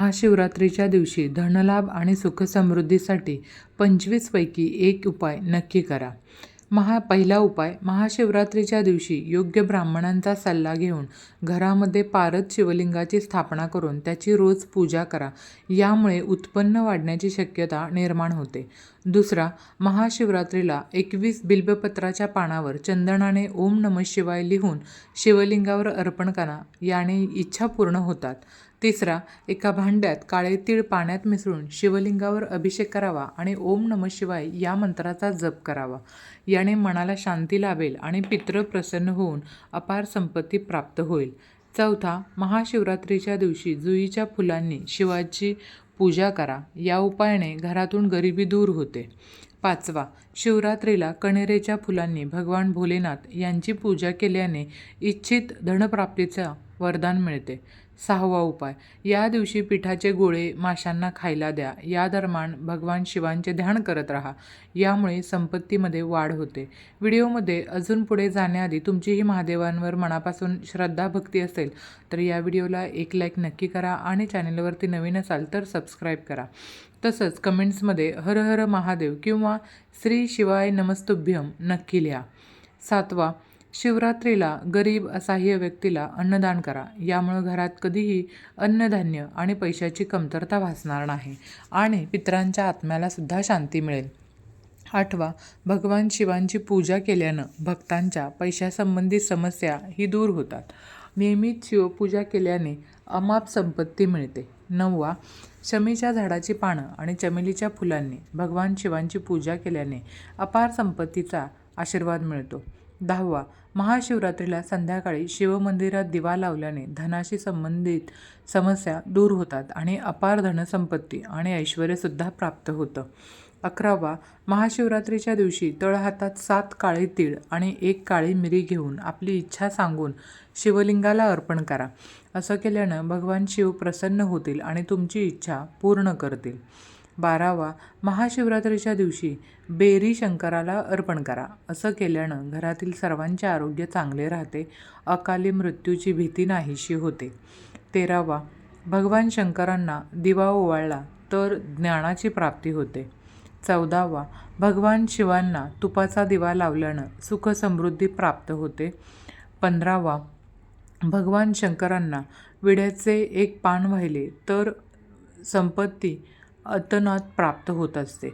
महाशिवरात्रीच्या दिवशी धनलाभ आणि सुखसमृद्धीसाठी पंचवीसपैकी एक उपाय नक्की करा. महा पहिला उपाय महाशिवरात्रीच्या दिवशी योग्य ब्राह्मणांचा सल्ला घेऊन घरामध्ये पारद शिवलिंगाची स्थापना करून त्याची रोज पूजा करा. यामुळे उत्पन्न वाढण्याची शक्यता निर्माण होते. दुसरा महाशिवरात्रीला एकवीस बिल्बपत्राच्या पानावर चंदनाने ओम नम शिवाय लिहून शिवलिंगावर अर्पण करा. याने इच्छा पूर्ण होतात. तिसरा एका भांड्यात काळे तीळ पाण्यात मिसळून शिवलिंगावर अभिषेक करावा आणि ओम नम शिवाय या मंत्राचा जप करावा. याने मनाला शांती लाभेल आणि पित्र प्रसन्न होऊन अपार संपत्ती प्राप्त होईल. चौथा महाशिवरात्रीच्या दिवशी जुईच्या फुलांनी शिवाची पूजा करा. या उपायाने घरातून गरिबी दूर होते. पाचवा शिवरात्रीला कणेरेच्या फुलांनी भगवान भोलेनाथ यांची पूजा केल्याने इच्छित धनप्राप्तीचा वरदान मिळते. सहावा उपाय. या दिवशी पिठाचे गोळे माशांना खायला द्या. या दरम्यान भगवान शिवांचे ध्यान करत राहा. यामुळे संपत्तीमध्ये वाढ होते. व्हिडिओमध्ये अजून पुढे जाण्याआधी तुमचीही महादेवांवर मनापासून श्रद्धा भक्ती असेल तर या व्हिडिओला एक लाईक नक्की करा आणि चॅनलवरती नवीन असाल तर सबस्क्राईब करा. तसंच कमेंट्समध्ये हर हर महादेव किंवा श्री शिवाय नमस्तुभ्यम नक्की लिहा. सातवा शिवरात्रीला गरीब असहाय्य व्यक्तीला अन्नदान करा. यामुळं घरात कधीही अन्नधान्य आणि पैशाची कमतरता भासणार नाही आणि पितरांच्या आत्म्यालासुद्धा शांती मिळेल. आठवा भगवान शिवांची पूजा केल्यानं भक्तांच्या पैशासंबंधी समस्या ही दूर होतात. नियमित शिवपूजा केल्याने अमाप संपत्ती मिळते. नववा शमीच्या झाडाची पानं आणि चमेलीच्या फुलांनी भगवान शिवांची पूजा केल्याने अपार संपत्तीचा आशीर्वाद मिळतो. दहावा. महाशिवरात्रीला संध्याकाळी शिवमंदिरात दिवा लावल्याने धनाशी संबंधित समस्या दूर होतात आणि अपार धनसंपत्ती आणि ऐश्वर्यसुद्धा प्राप्त होतं. अकरावा. महाशिवरात्रीच्या दिवशी तळहातात सात काळे तीळ आणि एक काळी मिरी घेऊन आपली इच्छा सांगून शिवलिंगाला अर्पण करा. असं केल्यानं भगवान शिव प्रसन्न होतील आणि तुमची इच्छा पूर्ण करतील. बारावा महाशिवरात्रीच्या दिवशी बेरी शंकराला अर्पण करा. असं केल्यानं घरातील सर्वांचे आरोग्य चांगले राहते. अकाली मृत्यूची भीती नाहीशी होते. तेरावा भगवान शंकरांना दिवा ओवाळला तर ज्ञानाची प्राप्ती होते. चौदावा भगवान शिवांना तुपाचा दिवा लावल्यानं सुखसमृद्धी प्राप्त होते. पंधरावा भगवान शंकरांना विड्याचे एक पान वाहिले तर संपत्ती अतनात प्राप्त होत असते.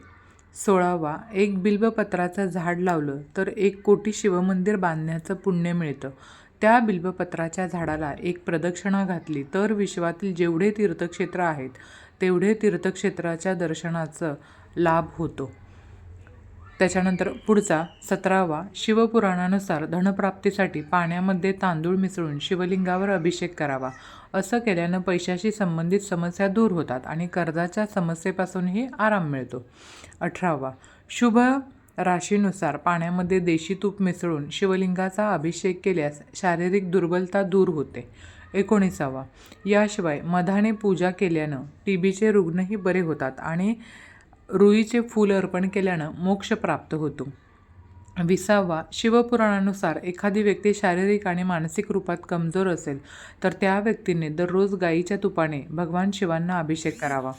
सोळावा एक बिल्बपत्राचं झाड लावलं तर एक कोटी शिवमंदिर बांधण्याचं पुण्य मिळतं. त्या बिल्बपत्राच्या झाडाला एक प्रदक्षिणा घातली तर विश्वातील जेवढे तीर्थक्षेत्र आहेत तेवढे तीर्थक्षेत्राच्या दर्शनाचं लाभ होतो. त्याच्यानंतर पुढचा सतरावा शिवपुराणानुसार धनप्राप्तीसाठी पाण्यामध्ये तांदूळ मिसळून शिवलिंगावर अभिषेक करावा. असं केल्यानं पैशाशी संबंधित समस्या दूर होतात आणि कर्जाच्या समस्येपासूनही आराम मिळतो. अठरावा. शुभ राशीनुसार पाण्यामध्ये देशी तूप मिसळून शिवलिंगाचा अभिषेक केल्यास शारीरिक दुर्बलता दूर होते. एकोणीसावा. याशिवाय मधाने पूजा केल्यानं टी बीचे रुग्णही बरे होतात आणि रुईचे फूल अर्पण केल्यानं मोक्ष प्राप्त होतो. विसावा शिवपुराणानुसार एखादी व्यक्ती शारीरिक आणि मानसिक रूपात कमजोर असेल तर त्या व्यक्तीने दररोज गाईच्या तुपाने भगवान शिवांना अभिषेक करावा.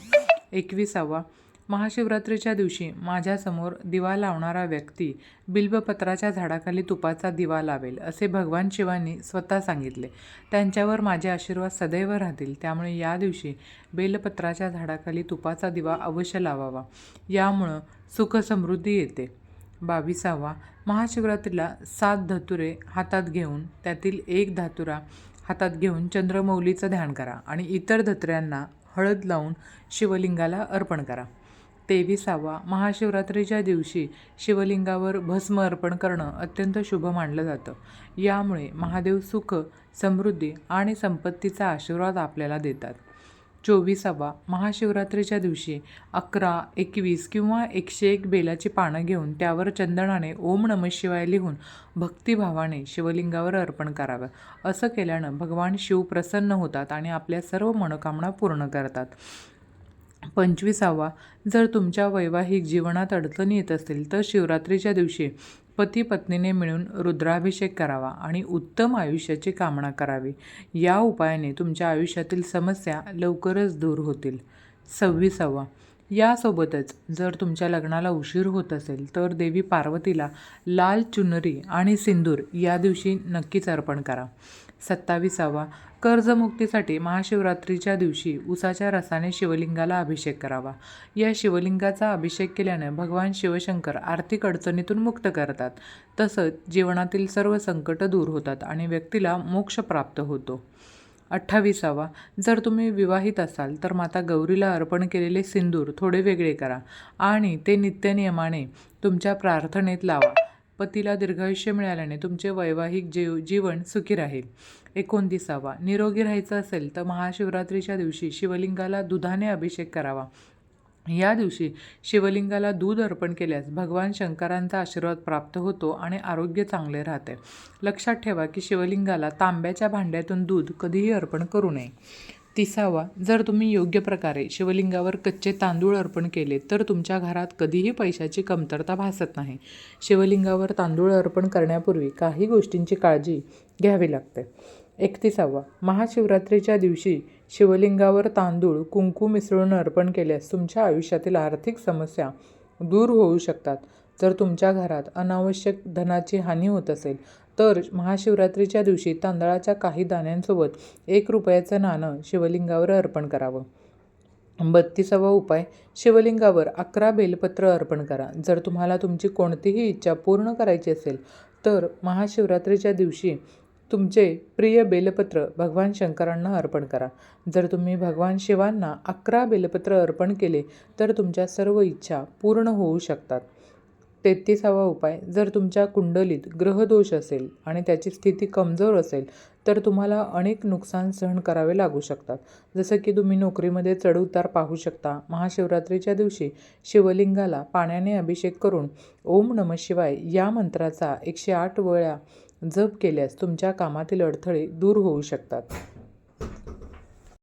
एकविसावा महाशिवरात्रीच्या दिवशी माझ्यासमोर दिवा लावणारा व्यक्ती बिल्बपत्राच्या झाडाखाली तुपाचा दिवा लावेल असे भगवान शिवांनी स्वतः सांगितले. त्यांच्यावर माझे आशीर्वाद सदैव राहतील. त्यामुळे या दिवशी बेलपत्राच्या झाडाखाली तुपाचा दिवा अवश्य लावावा. यामुळं सुखसमृद्धी येते. बावीसावा महाशिवरात्रीला सात धतुरे हातात घेऊन त्यातील एक धातुरा हातात घेऊन चंद्रमौलीचं ध्यान करा आणि इतर धत्र्यांना हळद लावून शिवलिंगाला अर्पण करा. तेविसावा महाशिवरात्रीच्या दिवशी शिवलिंगावर भस्म अर्पण करणं अत्यंत शुभ मानलं जातं. यामुळे महादेव सुख समृद्धी आणि संपत्तीचा आशीर्वाद आपल्याला देतात. चोवीसावा महाशिवरात्रीच्या दिवशी अकरा एकवीस किंवा एकशे एक बेलाची पानं घेऊन त्यावर चंदनाने ओम नम शिवाय लिहून भक्तिभावाने शिवलिंगावर अर्पण करावं. असं केल्यानं भगवान शिव प्रसन्न होतात आणि आपल्या सर्व मनोकामना पूर्ण करतात. पंचवीसावा. जर तुमच्या वैवाहिक जीवनात अडचणी येत असतील तर शिवरात्रीच्या दिवशी पती पत्नीने मिळून रुद्राभिषेक करावा आणि उत्तम आयुष्याची कामना करावी. या उपायाने तुमच्या आयुष्यातील समस्या लवकरच दूर होतील. सव्वीसावा. यासोबतच जर तुमच्या लग्नाला उशीर होत असेल तर देवी पार्वतीला लाल चुनरी आणि सिंदूर या दिवशी नक्कीच अर्पण करा. सत्तावीसावा कर्जमुक्तीसाठी महाशिवरात्रीच्या दिवशी उसाच्या रसाने शिवलिंगाला अभिषेक करावा. या शिवलिंगाचा अभिषेक केल्याने भगवान शिवशंकर आर्थिक अडचणीतून मुक्त करतात. तसंच जीवनातील सर्व संकट दूर होतात आणि व्यक्तीला मोक्ष प्राप्त होतो. अठ्ठावीसावा. जर तुम्ही विवाहित असाल तर माता गौरीला अर्पण केलेले सिंदूर थोडे वेगळे करा आणि ते नित्यनियमाने तुमच्या प्रार्थनेत लावा. पतीला दीर्घायुष्य मिळाल्याने तुमचे वैवाहिक जीव जीवन सुखी राहील. एकोणतीसावा. निरोगी राहायचं असेल तर महाशिवरात्रीच्या दिवशी शिवलिंगाला दुधाने अभिषेक करावा. या दिवशी शिवलिंगाला दूध अर्पण केल्यास भगवान शंकरांचा आशीर्वाद प्राप्त होतो आणि आरोग्य चांगले राहते. लक्षात ठेवा की शिवलिंगाला तांब्याच्या भांड्यातून दूध कधीही अर्पण करू नये. तिसावा जर तुम्ही योग्य प्रकारे शिवलिंगावर कच्चे तांदूळ अर्पण केले तर तुमच्या घरात कधीही पैशाची कमतरता भासत नाही. शिवलिंगावर तांदूळ अर्पण करण्यापूर्वी काही गोष्टींची काळजी घ्यावी लागते. एकतीसावा महाशिवरात्रीच्या दिवशी शिवलिंगावर तांदूळ कुंकू मिसळून अर्पण केल्यास तुमच्या आयुष्यातील आर्थिक समस्या दूर होऊ शकतात. जर तुमच्या घरात अनावश्यक धनाची हानी होत असेल तर महाशिवरात्रीच्या दिवशी तांदळाच्या काही दाण्यांसोबत एक रुपयाचं नाणं शिवलिंगावर अर्पण करावं. बत्तीसावा उपाय शिवलिंगावर अकरा बेलपत्र अर्पण करा. जर तुम्हाला तुमची कोणतीही इच्छा पूर्ण करायची असेल तर महाशिवरात्रीच्या दिवशी तुमचे प्रिय बेलपत्र भगवान शंकरांना अर्पण करा. जर तुम्ही भगवान शिवांना अकरा बेलपत्र अर्पण केले तर तुमच्या सर्व इच्छा पूर्ण होऊ शकतात. तेहतीसावा उपाय जर तुमच्या कुंडलीत ग्रहदोष असेल आणि त्याची स्थिती कमजोर असेल तर तुम्हाला अनेक नुकसान सहन करावे लागू शकतात. जसं की तुम्ही नोकरीमध्ये चढउतार पाहू शकता. महाशिवरात्रीच्या दिवशी शिवलिंगाला पाण्याने अभिषेक करून ओम नम शिवाय या मंत्राचा एकशे आठ वेळा जप केल्यास तुमच्या कामातील अडथळे दूर होऊ शकतात.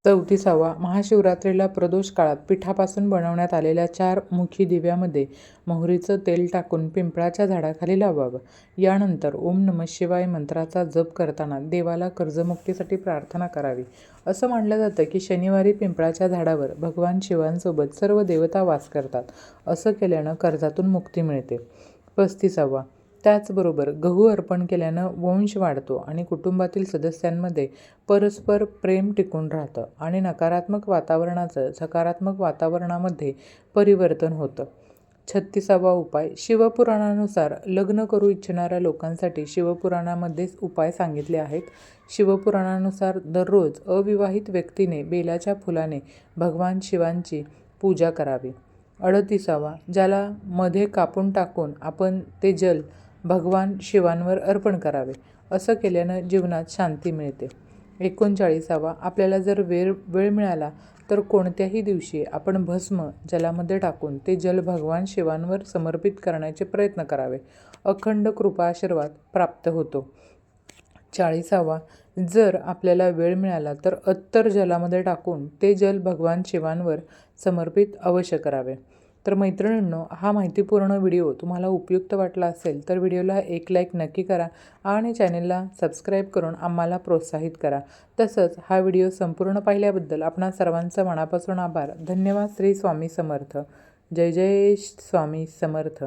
चौतीसावा महाशिवरात्रीला प्रदोष काळात पिठापासून बनवण्यात आलेल्या चार मुखी दिव्यामध्ये मोहरीचं तेल टाकून पिंपळाच्या झाडाखाली लावावं. यानंतर ओम नम शिवाय मंत्राचा जप करताना देवाला कर्जमुक्तीसाठी प्रार्थना करावी. असं मानलं जातं की शनिवारी पिंपळाच्या झाडावर भगवान शिवांसोबत सर्व देवता वास करतात. असं केल्यानं कर्जातून मुक्ती मिळते. पस्तीसावा त्याचबरोबर गहू अर्पण केल्यानं वंश वाढतो आणि कुटुंबातील सदस्यांमध्ये परस्पर प्रेम टिकून राहतं आणि नकारात्मक वातावरणाचं सकारात्मक वातावरणामध्ये परिवर्तन होतं. छत्तीसावा उपाय शिवपुराणानुसार लग्न करू इच्छिणाऱ्या लोकांसाठी शिवपुराणामध्ये उपाय सांगितले आहेत. शिवपुराणानुसार दररोज अविवाहित व्यक्तीने बेलाच्या फुलाने भगवान शिवांची पूजा करावी. अडतीसावा ज्याला मध्ये कापून टाकून आपण ते जल भगवान शिवांवर अर्पण करावे असं केल्यानं जीवनात शांती मिळते. एकोणचाळीसावा आपल्याला जर वेळ वेळ मिळाला तर कोणत्याही दिवशी आपण भस्म जलामध्ये टाकून ते जल भगवान शिवांवर समर्पित करण्याचे प्रयत्न करावे. अखंड कृपा आशीर्वाद प्राप्त होतो. चाळीसावा जर आपल्याला वेळ मिळाला तर अत्तर जलामध्ये टाकून ते जल भगवान शिवांवर समर्पित अवश्य करावे. तर मैत्रिणींनो हा माहितीपूर्ण व्हिडिओ तुम्हाला उपयुक्त वाटला असेल तर व्हिडिओला एक लाईक नक्की करा आणि चॅनेलला सबस्क्राईब करून आम्हाला प्रोत्साहित करा. तसंच हा व्हिडिओ संपूर्ण पाहिल्याबद्दल आपणा सर्वांचं मनापासून आभार. धन्यवाद. श्री स्वामी समर्थ. जय जय स्वामी समर्थ.